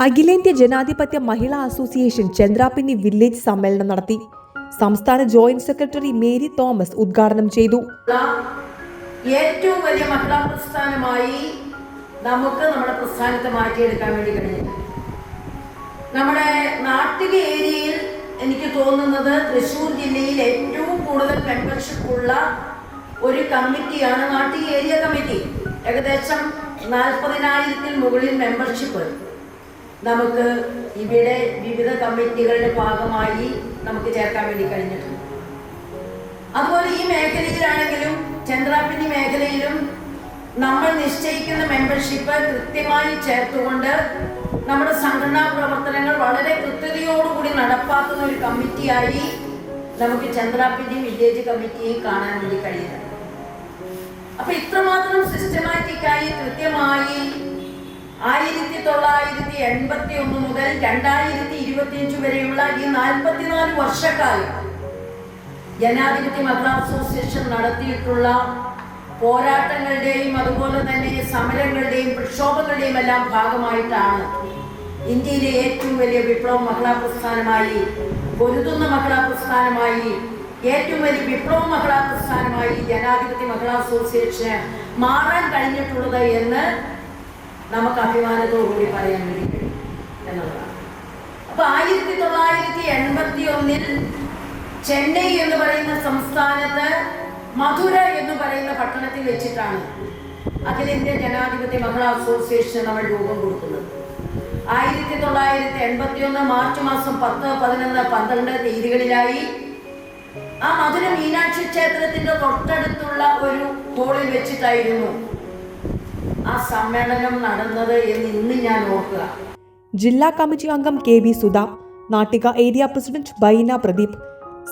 അഖിലേന്ത്യാ ജനാധിപത്യ മഹിളാ association Chandrapinni village സമ്മേളനം നടത്തി. സംസ്ഥാന ജോയിന്റ് സെക്രട്ടറി മേരി തോമസ് ഉദ്ഘാടനം ചെയ്തു. ഏറ്റവും വലിയ മഹിളാ പ്രസ്ഥാനമായി നമുക്ക് നമ്മുടെ പ്രസ്ഥാനത്തെ മാറ്റിയെടുക്കാൻ വേണ്ടി കഴിഞ്ഞു. നമ്മുടെ നാട്ടിക ഏരിയയിൽ എനിക്ക് തോന്നുന്നത് തൃശ്ശൂർ ജില്ലയിൽ ഏറ്റവും കൂടുതൽ മെമ്പർഷിപ്പ് ഉള്ള ഒരു കമ്മിറ്റിയാണ് നാട്ടിക ഏരിയ കമ്മിറ്റി. ഏകദേശം നാൽപ്പതിനായിരത്തിൽ മുകളിൽ മെമ്പർഷിപ്പ്. നമുക്ക് ഇവിടെ വിവിധ കമ്മിറ്റികളുടെ ഭാഗമായി നമുക്ക് ചേർക്കാൻ വേണ്ടി കഴിഞ്ഞിട്ടുണ്ട്. അതുപോലെ ഈ മേഖലയിലാണെങ്കിലും ചന്ദ്രാപിന്നി മേഖലയിലും നമ്മൾ നിശ്ചയിക്കുന്ന മെമ്പർഷിപ്പ് കൃത്യമായി ചേർത്തുകൊണ്ട് നമ്മുടെ സംഘടനാ പ്രവർത്തനങ്ങൾ വളരെ കൃത്യതയോടുകൂടി നടപ്പാക്കുന്ന ഒരു കമ്മിറ്റിയായി നമുക്ക് ചന്ദ്രാപിന്നി വില്ലേജ് കമ്മിറ്റിയെ കാണാൻ വേണ്ടി കഴിയുന്നത്. അപ്പൊ ഇത്രമാത്രം സിസ്റ്റമാറ്റിക്കായി കൃത്യമായി തൊള്ളായിരത്തി എൺപത്തി ഒന്ന് മുതൽ രണ്ടായിരത്തി ഇരുപത്തിയഞ്ച് വരെയുള്ള ഈ നാൽപ്പത്തിനാല് വർഷക്കാലം ജനാധിപത്യ മഹിളാ അസോസിയേഷൻ നടത്തിയിട്ടുള്ള പോരാട്ടങ്ങളുടെയും അതുപോലെ തന്നെ സമരങ്ങളുടെയും പ്രക്ഷോഭങ്ങളുടെയും എല്ലാം ഭാഗമായിട്ടാണ് ഇന്ത്യയിലെ ഏറ്റവും വലിയ വിപ്ലവ മഹിളാ പ്രസ്ഥാനമായി പൊരുതുന്ന മഹിളാ പ്രസ്ഥാനമായി ഏറ്റവും വലിയ വിപ്ലവ മഹിളാ പ്രസ്ഥാനമായി ജനാധിപത്യ മഹിളാ അസോസിയേഷന് മാറാൻ കഴിഞ്ഞിട്ടുള്ളത് എന്ന് നമുക്ക് അഭിമാനത്തോടുകൂടി പറയാൻ വേണ്ടി കഴിയും എന്നുള്ളതാണ്. അപ്പൊ ആയിരത്തി തൊള്ളായിരത്തി എൺപത്തി ഒന്നിൽ ചെന്നൈ എന്ന് പറയുന്ന സംസ്ഥാനത്ത് മധുര എന്ന് പറയുന്ന പട്ടണത്തിൽ വെച്ചിട്ടാണ് അഖിലേന്ത്യാ ജനാധിപത്യ മഹിളാ അസോസിയേഷൻ നമ്മൾ രൂപം കൊടുക്കുന്നത്. ആയിരത്തി തൊള്ളായിരത്തി എൺപത്തി ഒന്ന് മാർച്ച് മാസം പത്ത് പതിനൊന്ന് പന്ത്രണ്ട് തീയതികളിലായി ആ മധുര മീനാക്ഷി ക്ഷേത്രത്തിന്റെ തൊട്ടടുത്തുള്ള ഒരു ഹോളിൽ വെച്ചിട്ടായിരുന്നു ആ സമ്മേളനം നടന്നത് എന്ന് ഇന്ന് ഞാൻ ഓർക്കുക. ജില്ലാ കമ്മിറ്റി അംഗം K V Sudha Nattika area president Baina Pradeep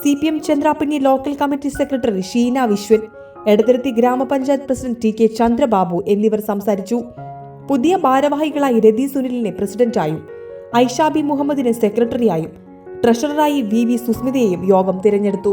C P M Chandrappinni local committee secretary Sheena Viswan Edathiruthy grama panchayat president T K Chandrababu എന്നിവർ സംസാരിച്ചു. പുതിയ ഭാരവാഹികളായി രതി സുനിലിനെ പ്രസിഡന്റായും ഐഷാബി മുഹമ്മദിനെ സെക്രട്ടറിയായും ട്രഷററായി വി വി സുസ്മിതയെയും യോഗം തിരഞ്ഞെടുത്തു.